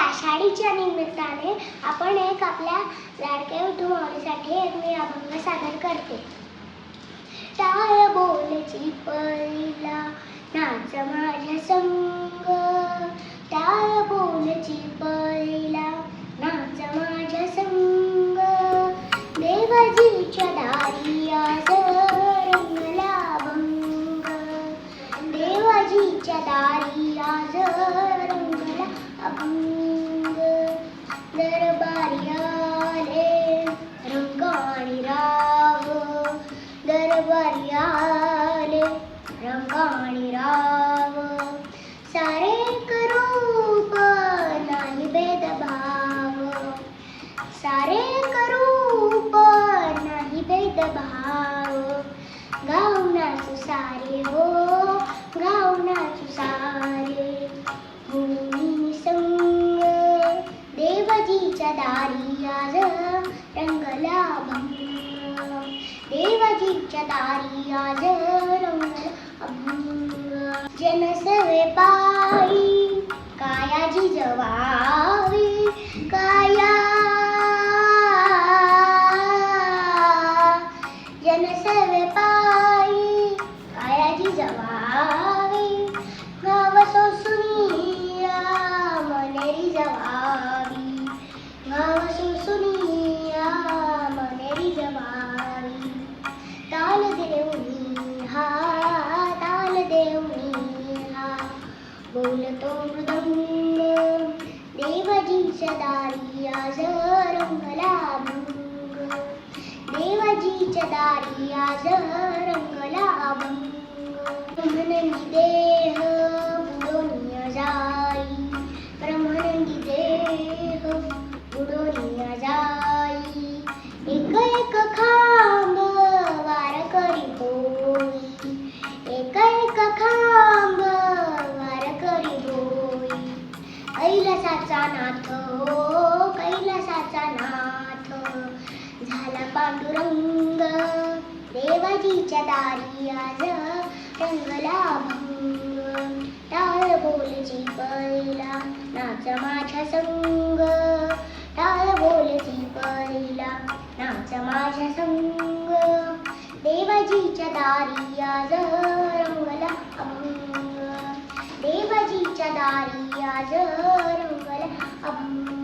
आषाढीच्या निमित्ताने आपण एक आपल्या लाडक्या विठुमाऊलीसाठी एक मी अभंग सादर करते. टाळ बोलची पहिला? नाच माझ्या संग. टाळ बोलची पहिला? नाच माझ्या संग. देवाजीच्या दरबारी आले रंगाणी राव. सारे करूप नाही भेदभाव. सारे करूप नाही भेदभाव. गावना सुसारे सारे हो गावना सुसारे सारे. भूमी संग देवजीच्या दारी आज रंगला भंग देवाजीच्या दारी आज रंगला अभंग. जनसवे पायी कायाजी जवावी का बोलतो मृदंग देवाजीच्या दारी आज पांडुरंग देवाजीच्या दारी आज रंगला भंग टाळ बोलची पहिला नाच माझ्या संग. टाळ बोलची पहिला नाच माझ्या संग. देवाजीच्या दारी आज रंगला अभंग देवाजीच्या दारी आज रंगला अभंग